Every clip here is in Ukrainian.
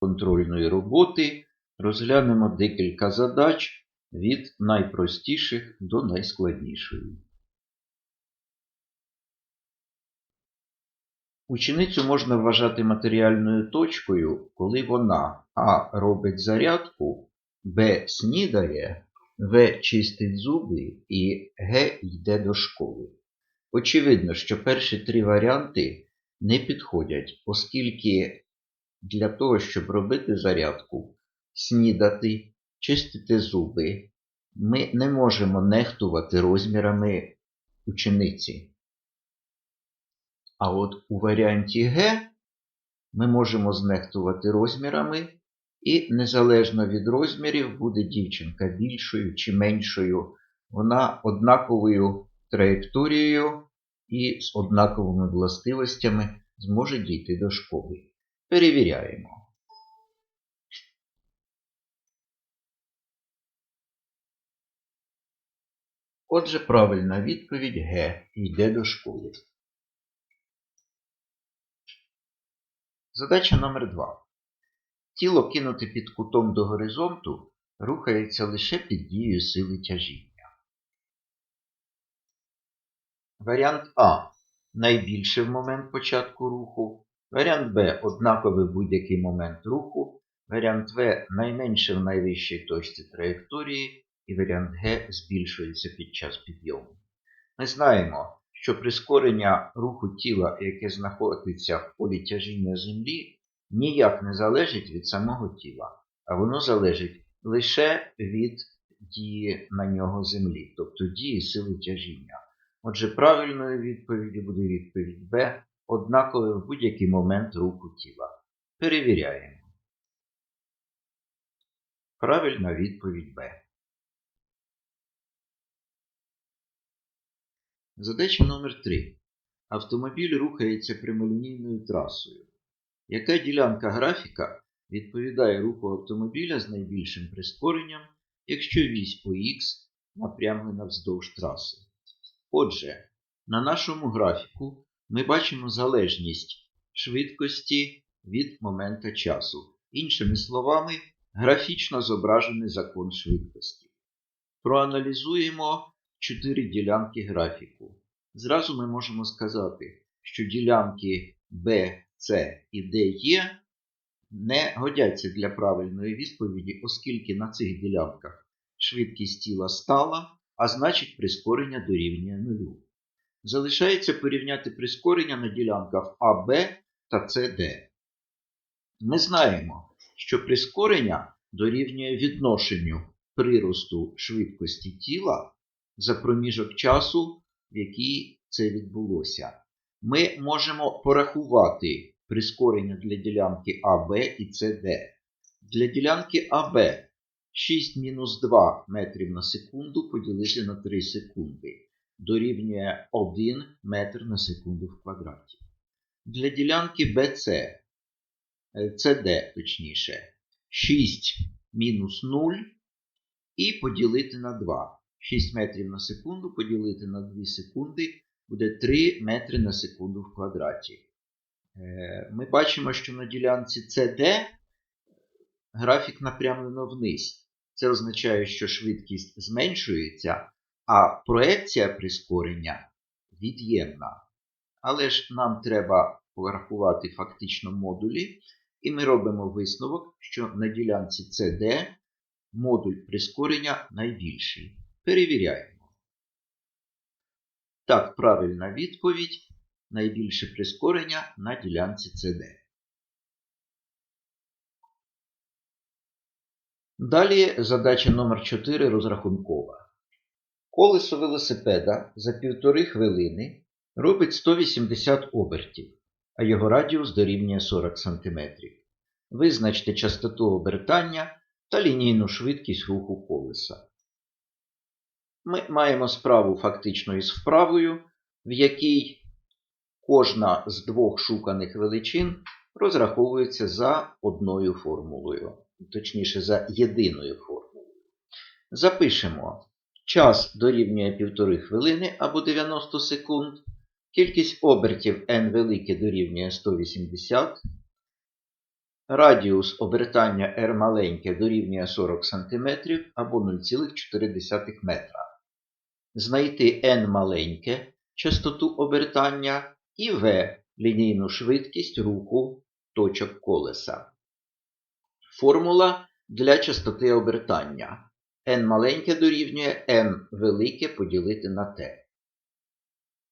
контрольної роботи розглянемо декілька задач від найпростіших до найскладнішої. Ученицю можна вважати матеріальною точкою, коли вона а. робить зарядку, б. снідає, в. чистить зуби і г. йде до школи. Очевидно, що перші три варіанти не підходять, оскільки для того, щоб робити зарядку, снідати, чистити зуби, ми не можемо нехтувати розмірами учениці. А от у варіанті Г ми можемо знехтувати розмірами, і незалежно від розмірів буде дівчинка більшою чи меншою, вона однаковою траєкторією і з однаковими властивостями зможе дійти до школи. Перевіряємо. Отже, правильна відповідь Г. Йде до школи. Задача номер 2. Тіло кинуте під кутом до горизонту рухається лише під дією сили тяжіння. Варіант А. Найбільше в момент початку руху. Варіант Б. Однаковий будь-який момент руху. Варіант В. Найменше в найвищій точці траєкторії. І варіант Г збільшується під час підйому. Ми знаємо, що прискорення руху тіла, яке знаходиться в полі тяжіння Землі, ніяк не залежить від самого тіла, а воно залежить лише від дії на нього Землі, тобто дії сили тяжіння. Отже, правильною відповіддю буде відповідь Б, однаково в будь-який момент руху тіла. Перевіряємо. Правильна відповідь Б. Задача номер 3. Автомобіль рухається прямолінійною трасою. Яка ділянка графіка відповідає руху автомобіля з найбільшим прискоренням, якщо вісь по Х напрямлена вздовж траси? Отже, на нашому графіку ми бачимо залежність швидкості від момента часу. Іншими словами, графічно зображений закон швидкості. Проаналізуємо чотири ділянки графіку. Зразу ми можемо сказати, що ділянки B, C і D є не годяться для правильної відповіді, оскільки на цих ділянках швидкість тіла стала, а значить прискорення дорівнює нулю. Залишається порівняти прискорення на ділянках АБ та CD. Ми знаємо, що прискорення дорівнює відношенню приросту швидкості тіла за проміжок часу, в який це відбулося. Ми можемо порахувати прискорення для ділянки АБ і СД. Для ділянки АБ 6-2 метрів на секунду поділити на 3 секунди. Дорівнює 1 метр на секунду в квадраті. Для ділянки БЦ, CD, точніше, 6 мінус 0 і поділити на 2. 6 метрів на секунду поділити на 2 секунди буде 3 метри на секунду в квадраті. Ми бачимо, що на ділянці CD графік напрямлено вниз. Це означає, що швидкість зменшується, а проекція прискорення від'ємна. Але ж нам треба порахувати фактично модулі, і ми робимо висновок, що на ділянці CD модуль прискорення найбільший. Перевіряємо. Так, правильна відповідь. Найбільше прискорення на ділянці CD. Далі задача номер 4 розрахункова. Колесо велосипеда за півтори хвилини робить 180 обертів, а його радіус дорівнює 40 см. Визначте частоту обертання та лінійну швидкість руху колеса. Ми маємо справу фактично із вправою, в якій кожна з двох шуканих величин розраховується за одною формулою, точніше, за єдиною формулою. Запишемо час дорівнює 1,5 хвилини або 90 секунд, кількість обертів n велике дорівнює 180, Радіус обертання R маленьке дорівнює 40 см або 0,4 метра. Знайти n маленьке частоту обертання і v лінійну швидкість руху точок колеса. Формула для частоти обертання. N маленьке дорівнює n велике поділити на t.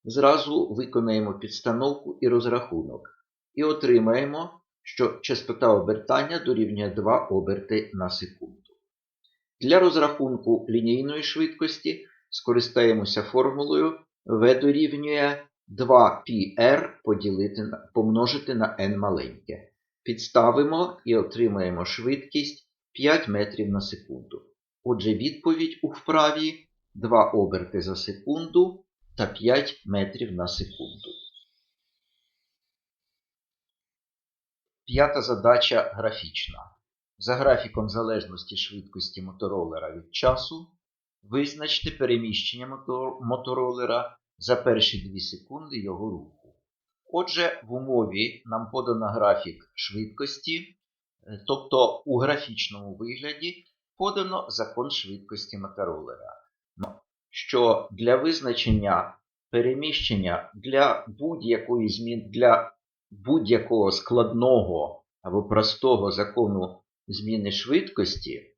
Зразу виконаємо підстановку і розрахунок. І отримаємо, що частота обертання дорівнює 2 оберти на секунду. Для розрахунку лінійної швидкості скористаємося формулою v дорівнює 2πr поділити помножити на n маленьке. Підставимо і отримаємо швидкість 5 метрів на секунду. Отже, відповідь у вправі 2 оберти за секунду та 5 метрів на секунду. П'ята задача графічна. За графіком залежності швидкості моторолера від часу визначте переміщення мотор- моторолера за перші 2 секунди його руху. Отже, в умові нам подано графік швидкості, е, тобто у графічному вигляді подано закон швидкості моторолера. Ну, Що для визначення переміщення для будь-якої змін, для будь-якого складного або простого закону зміни швидкості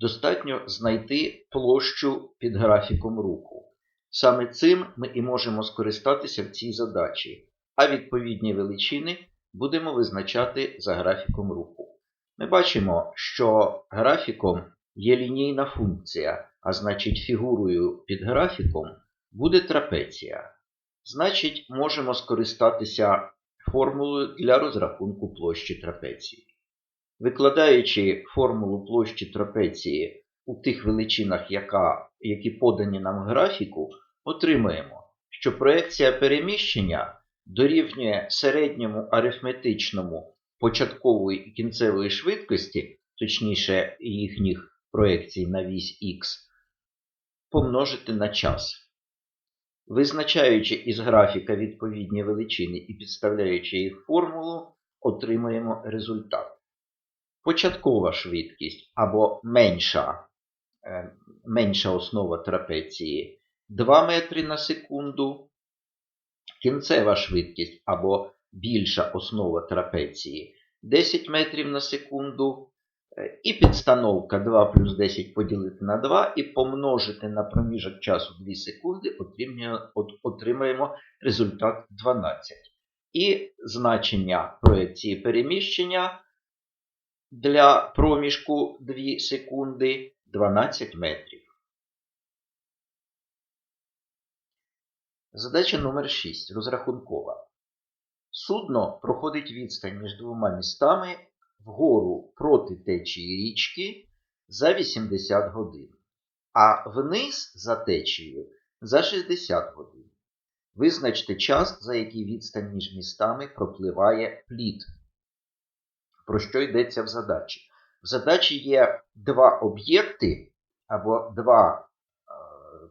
достатньо знайти площу під графіком руху. Саме цим ми і можемо скористатися в цій задачі, а відповідні величини будемо визначати за графіком руху. Ми бачимо, що графіком є лінійна функція, а значить фігурою під графіком буде трапеція. Значить, можемо скористатися формулою для розрахунку площі трапеції. Викладаючи формулу площі трапеції у тих величинах, яка, які подані нам в графіку, отримаємо, що проекція переміщення дорівнює середньому арифметичному початкової і кінцевої швидкості, точніше їхніх проекцій на вісь х, помножити на час. Визначаючи із графіка відповідні величини і підставляючи їх формулу, отримаємо результат. Початкова швидкість або менша, е, менша основа трапеції 2 метри на секунду, кінцева швидкість або більша основа трапеції 10 метрів на секунду, е, і підстановка 2 плюс 10 поділити на 2 і помножити на проміжок часу 2 секунди, отримаємо результат 12. І значення проекції переміщення для проміжку 2 секунди 12 метрів. Задача номер 6. Розрахункова. Судно проходить відстань між двома містами вгору проти течії річки за 80 годин, а вниз за течією за 60 годин. Визначте час, за який відстань між містами пропливає плід. Про що йдеться в задачі? В задачі є два об'єкти або два е,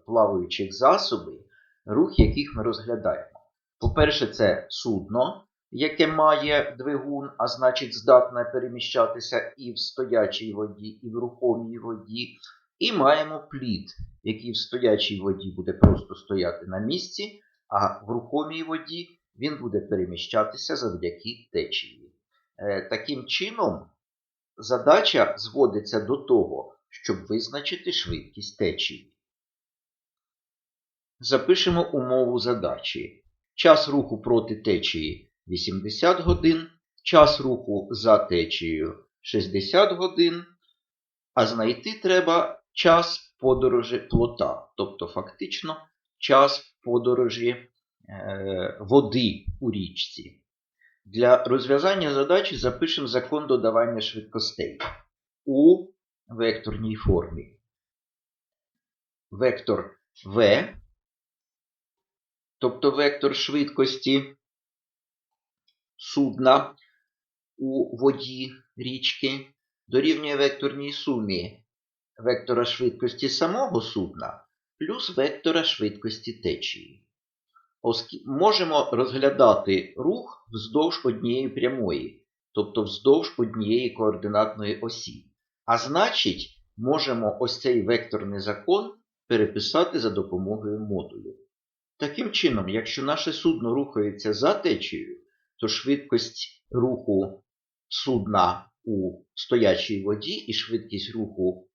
плаваючих засоби, рух яких ми розглядаємо. По-перше, це судно, яке має двигун, а значить здатне переміщатися і в стоячій воді, і в рухомій воді. І маємо плід, який в стоячій воді буде просто стояти на місці, а в рухомій воді він буде переміщатися завдяки течії. Е, Таким чином, задача зводиться до того, щоб визначити швидкість течії. Запишемо умову задачі. Час руху проти течії 80 годин, час руху за течією 60 годин, а знайти треба час подорожі плота, тобто фактично час подорожі е, води у річці. Для розв'язання задачі запишемо закон додавання швидкостей у векторній формі. Вектор v, тобто вектор швидкості судна у воді річки, дорівнює векторній сумі вектора швидкості самого судна плюс вектора швидкості течії. Оскі... Можемо розглядати рух вздовж однієї прямої. тобто вздовж однієї координатної осі. А значить, можемо ось цей векторний закон переписати за допомогою модулів. Таким чином, якщо наше судно рухається за течією, то швидкість руху судна у стоячій воді і швидкість руху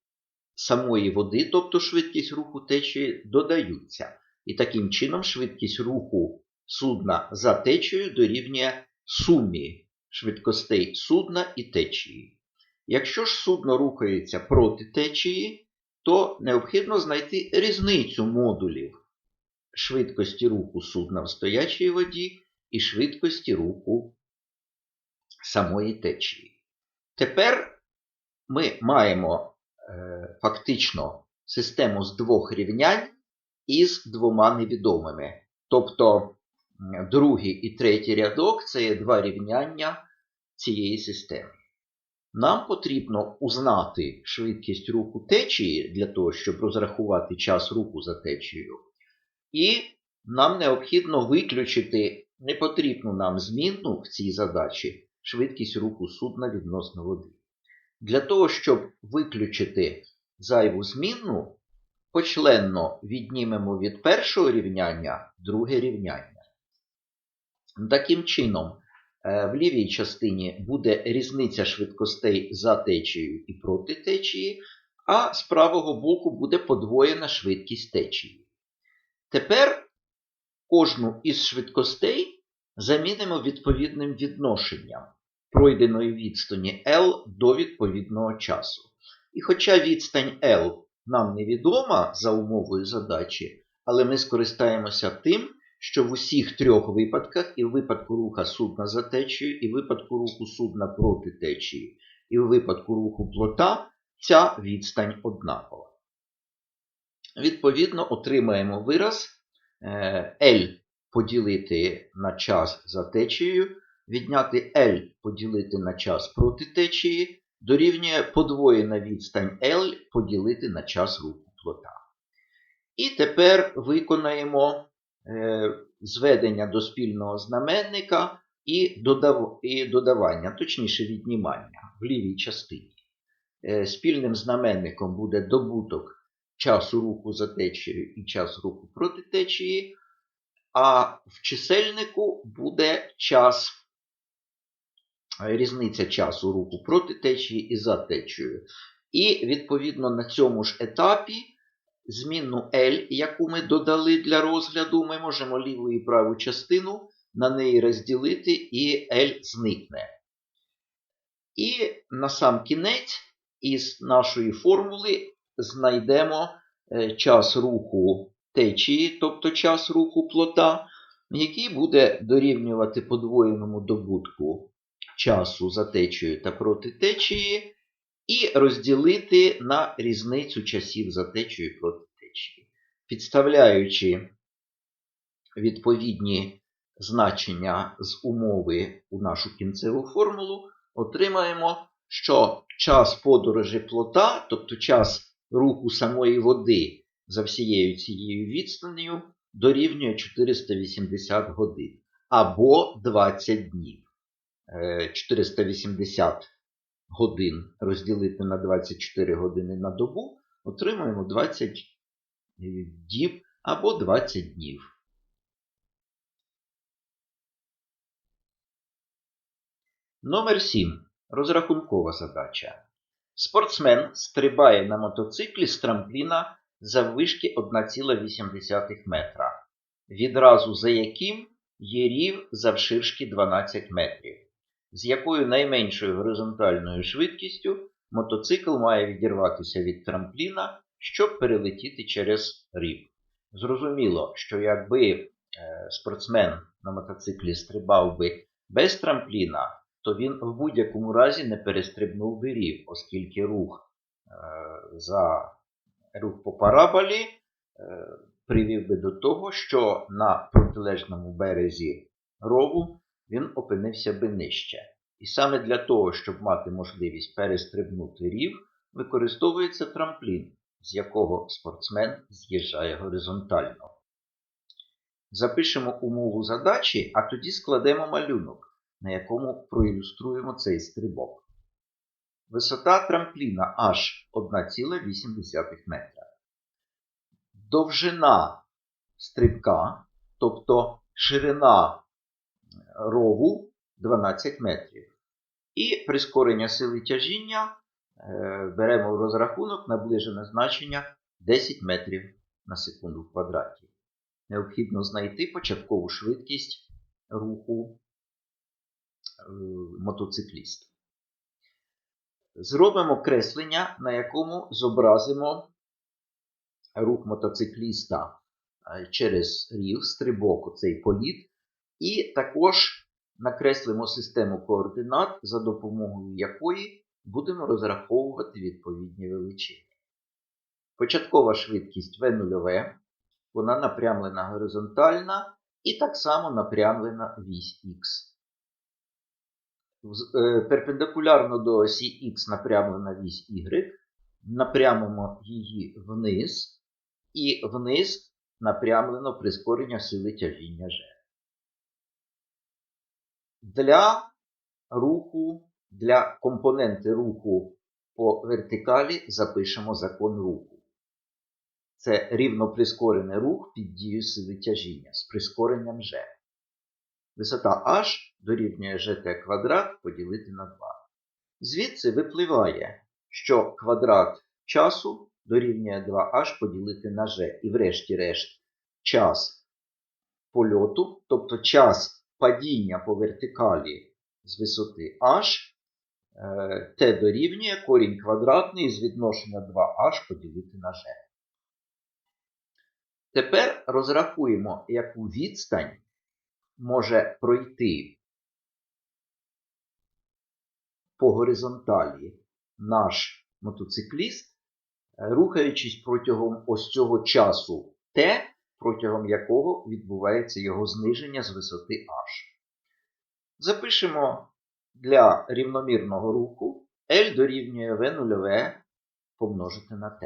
самої води, тобто швидкість руху течії, додаються. І таким чином швидкість руху судна за течією дорівнює сумі швидкостей судна і течії. Якщо ж судно рухається проти течії, то необхідно знайти різницю модулів швидкості руху судна в стоячій воді і швидкості руху самої течії. Тепер ми маємо е, фактично систему з двох рівнянь із двома невідомими. Тобто другий і третій рядок це є два рівняння цієї системи. Нам потрібно узнати швидкість руху течії для того, щоб розрахувати час руху за течією. І нам необхідно виключити непотрібну нам змінну в цій задачі швидкість руху судна відносно води. Для того, щоб виключити зайву змінну, почленно віднімемо від першого рівняння друге рівняння. Таким чином, е, в лівій частині буде різниця швидкостей за течією і проти течії, а з правого боку буде подвоєна швидкість течії. Тепер кожну із швидкостей замінимо відповідним відношенням пройденої відстані L до відповідного часу. І хоча відстань L нам невідома за умовою задачі, але ми скористаємося тим, що в усіх трьох випадках, і в випадку руха судна за течією, і в випадку руху судна проти течії, і в випадку руху плота, ця відстань однакова. Відповідно, отримаємо вираз е, L поділити на час за течією, відняти L поділити на час проти течії, дорівнює подвоєна відстань L поділити на час руху плота. І тепер виконаємо е, зведення до спільного знаменника і, додавання, точніше віднімання в лівій частині. Е, спільним знаменником буде добуток часу руху за течією і час руху проти течії, а в чисельнику буде час, різниця часу руху проти течії і за течією. І, відповідно, на цьому ж етапі змінну L, яку ми додали для розгляду, ми можемо ліву і праву частину на неї розділити, і L зникне. І на сам кінець із нашої формули знайдемо е, час руху течії, тобто час руху плота, який буде дорівнювати подвоєному добутку часу за течією та проти течії, і розділити на різницю часів за течією і проти течії. Підставляючи відповідні значення з умови у нашу кінцеву формулу, отримаємо, що час подорожі плота, тобто час руху самої води за всією цією відстанню, дорівнює 480 годин або 20 днів. 480 годин розділити на 24 години на добу, отримаємо 20 діб або 20 днів. Номер 7. Розрахункова задача. Спортсмен стрибає на мотоциклі з трампліна заввишки 1,8 метра, відразу за яким є рів завширшки 12 метрів, з якою найменшою горизонтальною швидкістю мотоцикл має відірватися від трампліна, щоб перелетіти через рів. Зрозуміло, що якби е, спортсмен на мотоциклі стрибав би без трампліна, то він в будь-якому разі не перестрибнув би рів, оскільки рух е, за рух по параболі е, привів би до того, що на протилежному березі рову він опинився би нижче. І саме для того, щоб мати можливість перестрибнути рів, використовується трамплін, з якого спортсмен з'їжджає горизонтально. Запишемо умову задачі, а тоді складемо малюнок. На якому проілюструємо цей стрибок. Висота трампліна аж 1,8 метра. Довжина стрибка, тобто ширина рову 12 метрів. І прискорення сили тяжіння е, беремо в розрахунок наближене значення 10 метрів на секунду в квадраті. Необхідно знайти початкову швидкість руху мотоцикліста. Зробимо креслення, на якому зобразимо рух мотоцикліста е, через рів, стрибок, цей політ, і також накреслимо систему координат, за допомогою якої будемо розраховувати відповідні величини. Початкова швидкість V0, вона напрямлена горизонтальна і так само напрямлена вісь Х. Е, Перпендикулярно до осі Х напрямлена вісь Y, напрямимо її вниз, і вниз напрямлено прискорення сили тяжіння G. Для руху, для компоненти руху по вертикалі запишемо закон руху. Це рівно прискорений рух під дією сили тяжіння з прискоренням g. Висота h дорівнює gt квадрат поділити на 2. Звідси випливає, що квадрат часу дорівнює 2h поділити на g. І врешті-решт час польоту, тобто час падіння по вертикалі з висоти h, е, t дорівнює корінь квадратний з відношення 2h поділити на g. Тепер розрахуємо, яку відстань може пройти по горизонталі наш мотоцикліст, е, рухаючись протягом ось цього часу Т, протягом якого відбувається його зниження з висоти H. Запишемо для рівномірного руху L дорівнює V0 помножити на T.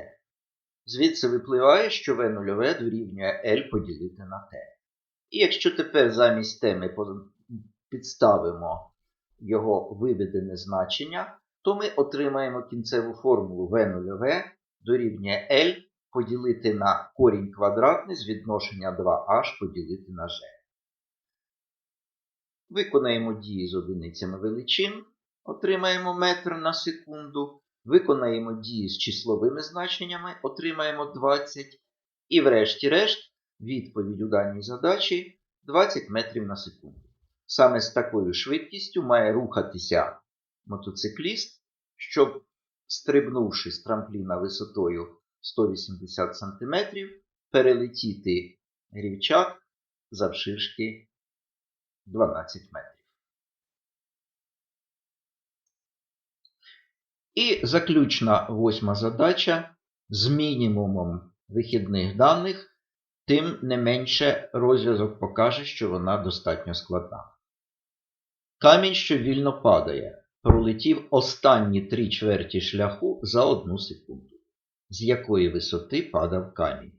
Звідси випливає, що V0 дорівнює L поділити на T. І якщо тепер замість T ми підставимо його виведене значення, то ми отримаємо кінцеву формулу V0 дорівнює L поділити на корінь квадратний з відношення 2h поділити на g. Виконаємо дії з одиницями величин, отримаємо метр на секунду. Виконаємо дії з числовими значеннями, отримаємо 20. І врешті-решт, відповідь у даній задачі 20 метрів на секунду. Саме з такою швидкістю має рухатися мотоцикліст, щоб, стрибнувши з трампліна висотою 180 см, перелетіти рівчак завширшки 12 метрів. І заключна восьма задача з мінімумом вихідних даних, тим не менше розв'язок покаже, що вона достатньо складна. Камінь, що вільно падає, пролетів останні три чверті шляху за одну секунду. З якої висоти падав камінь?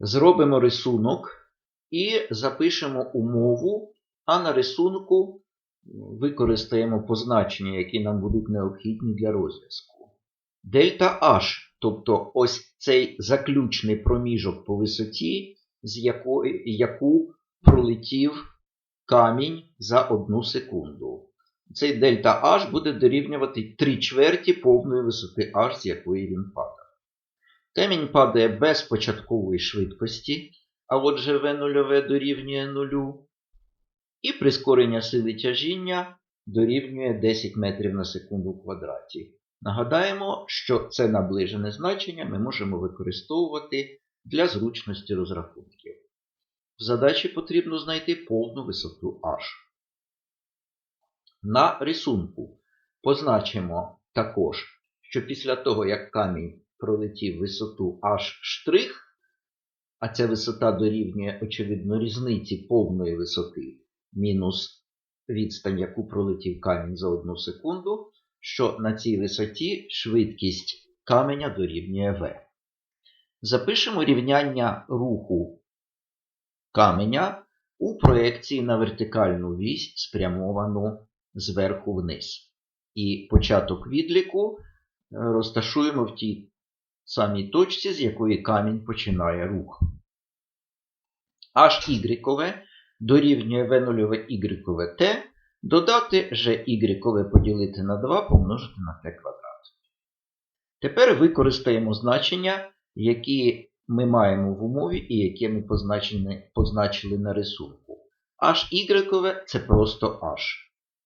Зробимо рисунок і запишемо умову, а на рисунку використаємо позначення, які нам будуть необхідні для розв'язку. Дельта H, тобто ось цей заключний проміжок по висоті, з якої, яку пролетів камінь за одну секунду. Цей дельта H буде дорівнювати 3 чверті повної висоти H, з якої він падав. Камінь падає без початкової швидкості, а отже V0 дорівнює 0. І прискорення сили тяжіння дорівнює 10 метрів на секунду в квадраті. Нагадаємо, що це наближене значення ми можемо використовувати для зручності розрахунків. В задачі потрібно знайти повну висоту h. На рисунку позначимо також, що після того, як камінь пролетів висоту h', а ця висота дорівнює, очевидно, різниці повної висоти мінус відстань, яку пролетів камінь за одну секунду, що на цій висоті швидкість каменя дорівнює v. Запишемо рівняння руху каменя у проекції на вертикальну вісь, спрямовану зверху вниз. І початок відліку е, розташуємо в тій самій точці, з якої камінь починає рух. HY дорівнює V0 Y T, додати GY поділити на 2 помножити на t квадрат. Тепер використаємо значення, які ми маємо в умові і які ми позначені- позначили на рисунку. HY це просто H.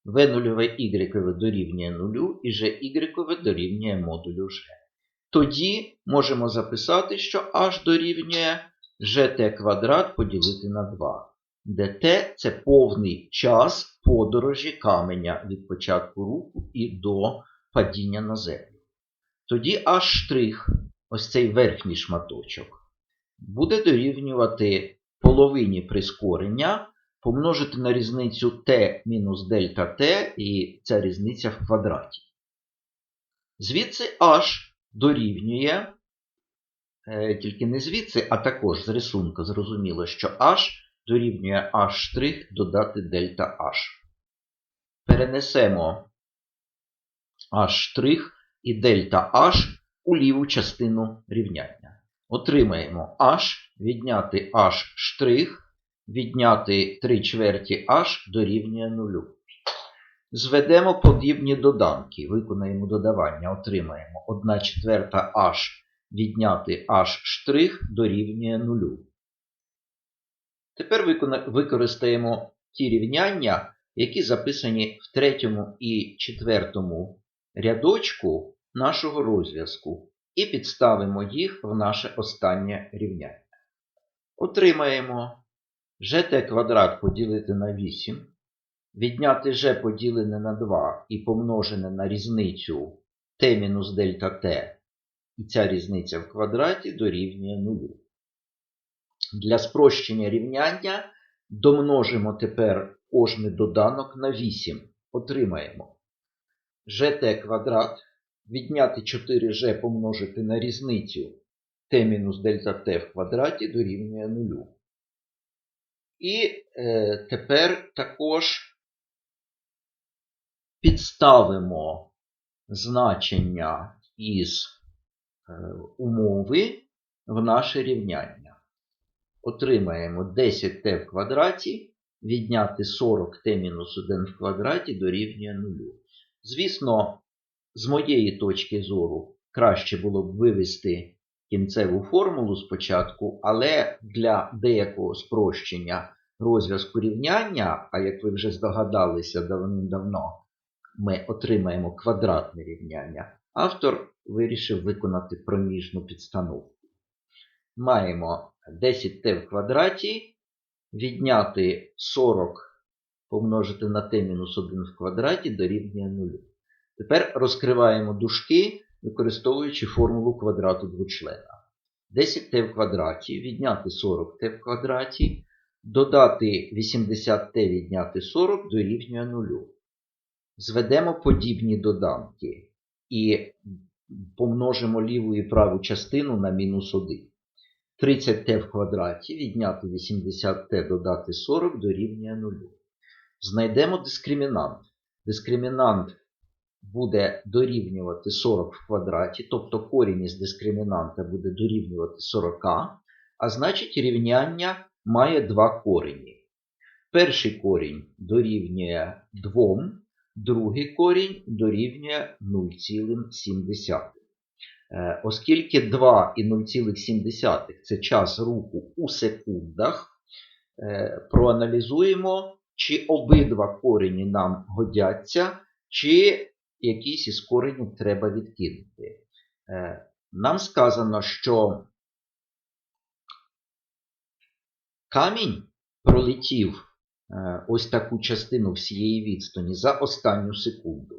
V0 Y дорівнює 0 і GY дорівнює модулю G. Тоді можемо записати, що h дорівнює gt квадрат поділити на 2, t – це повний час подорожі каменя від початку руху і до падіння на землю. Тоді h', ось цей верхній шматочок, буде дорівнювати половині прискорення, помножити на різницю t мінус дельта t, і ця різниця в квадраті. Звідси h дорівнює, е, тільки не звідси, а також з рисунку зрозуміло, що h дорівнює h' додати дельта h. Перенесемо h' і дельта h у ліву частину рівняння. Отримаємо h відняти h' відняти 3 чверті h дорівнює 0. Зведемо подібні доданки, виконаємо додавання, отримаємо 1 четверта h відняти h' дорівнює 0. Тепер використаємо ті рівняння, які записані в третьому і четвертому рядочку нашого розв'язку, і підставимо їх в наше останнє рівняння. Отримаємо gt квадрат поділити на 8 відняти g поділене на 2 і помножене на різницю t мінус дельта t, і ця різниця в квадраті дорівнює 0. Для спрощення рівняння домножимо тепер кожний доданок на 8. Отримаємо gt квадрат відняти 4g помножити на різницю t мінус дельта t в квадраті дорівнює 0. І е, тепер також підставимо значення із е, умови в наше рівняння. Отримаємо 10t в квадраті, відняти 40t-1 в квадраті дорівнює 0. Звісно, з моєї точки зору краще було б вивести кінцеву формулу спочатку, але для деякого спрощення розв'язку рівняння, а як ви вже здогадалися давним-давно, ми отримаємо квадратне рівняння, автор вирішив виконати проміжну підстановку. Маємо 10t в квадраті, відняти 40 помножити на t-1 в квадраті дорівнює 0. Тепер розкриваємо дужки, використовуючи формулу квадрату двочлена. 10t в квадраті, відняти 40t в квадраті, додати 80t відняти 40 дорівнює 0 зведемо подібні доданки і помножимо ліву і праву частину на мінус 1. 30t в квадраті відняти 80t додати 40 дорівнює 0. Знайдемо дискримінант. Дискримінант буде дорівнювати 40 в квадраті, тобто корінь із дискримінанта буде дорівнювати 40, а значить рівняння має два корені. Перший корінь дорівнює 2, другий корінь дорівнює 0,7. Е, Оскільки 2 і 0,7 це час руху у секундах, е, проаналізуємо, чи обидва корені нам годяться, чи якийсь із коренів треба відкинути. Е, Нам сказано, що камінь пролетів ось таку частину всієї відстані за останню секунду.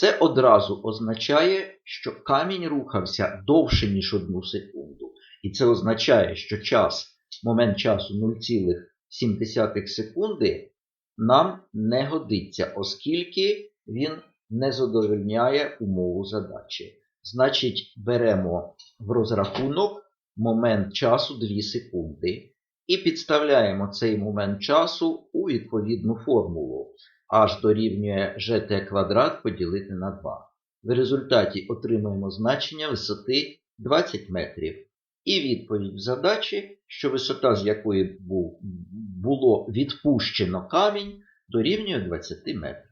Це одразу означає, що камінь рухався довше, ніж одну секунду. І це означає, що час, момент часу 0,7 секунди нам не годиться, оскільки він не задовольняє умову задачі. Значить, беремо в розрахунок момент часу 2 секунди і підставляємо цей момент часу у відповідну формулу. H дорівнює gt квадрат поділити на 2. В результаті отримаємо значення висоти 20 метрів. І відповідь в задачі, що висота, з якої було відпущено камінь, дорівнює 20 метрів.